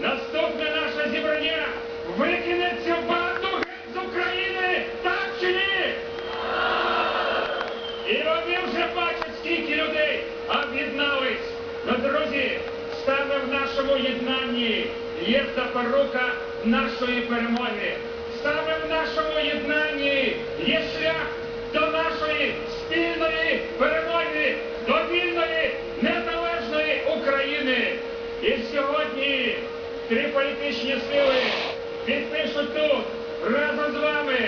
наступне наше зібрання викине цю банду з України, так чи ні? І вони вже бачать, скільки людей об'єднались. Ну, друзі, саме в нашому єднанні є запорука нашої перемоги. Саме в нашому єднанні є шлях до нашої спільної перемоги, до вільної, незалежної України. І сьогодні три політичні сили підпишуть тут разом з вами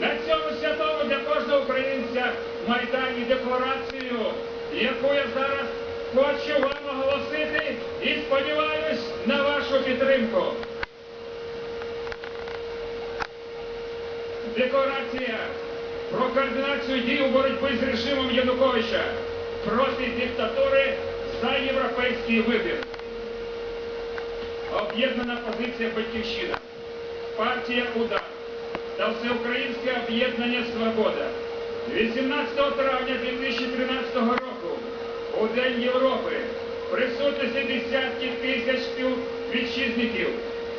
на цьому святому для кожного українця Майдані декларацію, яку я зараз хочу вам оголосити і сподіваюсь на вашу підтримку. Декларація про координацію дій у боротьбі з режимом Януковича проти диктатури за європейський вибір. Об'єднана позиція Батьківщина, партія УДАР та Всеукраїнське об'єднання Свобода 18 травня 2013 року у День Європи присутності десятки тисяч співвітчизників,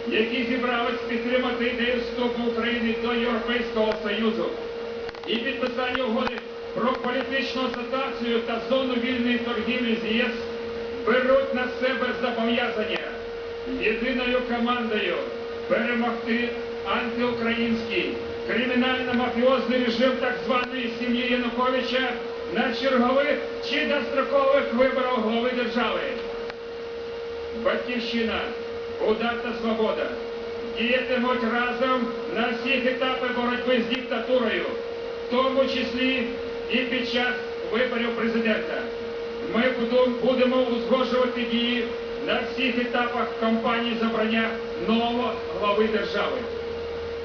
які зібрались підтримати ідею вступу України до Європейського Союзу і підписання угоди про політичну асоціацію та зону вільної торгівлі з ЄС беруть на себе зобов'язання єдиною командою перемогти антиукраїнський кримінально-мафіозний режим так званої сім'ї Януковича на чергових чи дострокових виборах глави держави. Батьківщина, удар та свобода діятимуть разом на всіх етапах боротьби з диктатурою, в тому числі і під час виборів президента. Ми будемо узгоджувати дії на всіх етапах кампанії забрання нового глави держави,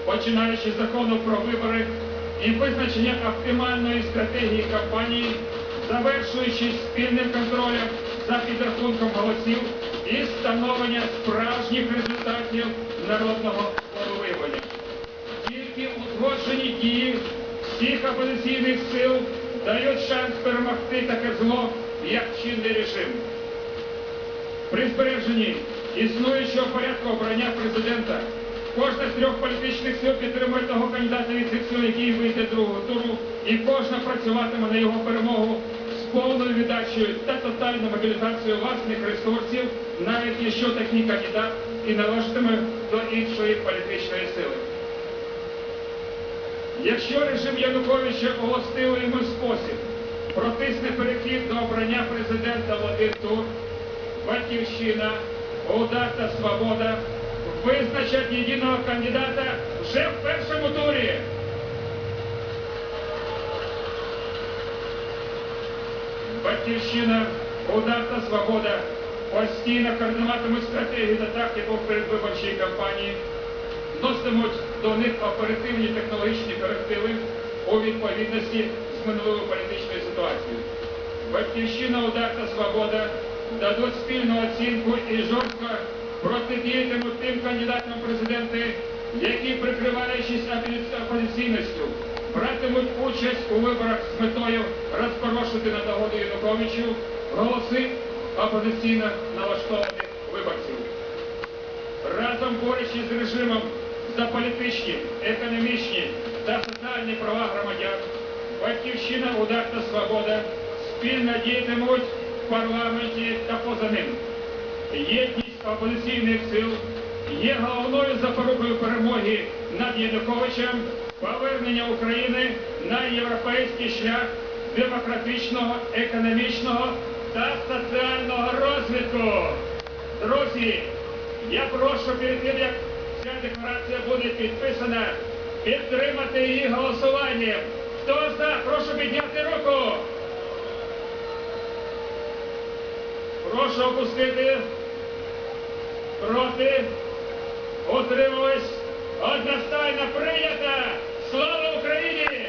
починаючи з закону про вибори і визначення оптимальної стратегії кампанії, завершуючи спільним контролем за підрахунком голосів і встановлення справжніх результатів народного волевиявлення. Тільки узгоджені дії всіх опозиційних сил дають шанс перемогти таке зло, як чинний режим. При збереженні існуючого порядку обрання президента кожна з трьох політичних сил підтримує того кандидата від цих сил, який вийде другого туру, і кожна працюватиме на його перемогу з повною віддачею та тотальною мобілізацією власних ресурсів, навіть якщо такий кандидат і належатиме до іншої політичної сили. Якщо режим Януковича у спосіб протисне перехід до обрання президента в один тур, Батьківщина, Удар та Свобода визначать єдиного кандидата вже в першому турі. Батьківщина, Удар та Свобода постійно координуватимуть стратегію та тактику передвиборчої кампанії, вноситимуть до них оперативні технологічні корективи у відповідності з минулою політичною ситуацією. Батьківщина, удар та свобода Дадуть спільну оцінку і жорстко протидіятимуть тим кандидатам президенти, які, прикриваючись опозиційністю, братимуть участь у виборах з метою розпорошити на догоду Януковичу голоси опозиційно налаштованих виборців. Разом борючись з режимом за політичні, економічні та соціальні права громадян, Батьківщина, Удар та Свобода спільно діятимуть парламенті та поза ним. Єдність опозиційних сил є головною запорукою перемоги над Януковичем, повернення України на європейський шлях демократичного, економічного та соціального розвитку. Друзі, я прошу перед тим, як ця декларація буде підписана, підтримати її голосуванням. Хто за, прошу підняти руку. Прошу опустити. Проти. Утримались. Одностайно прийнято. Слава Україні!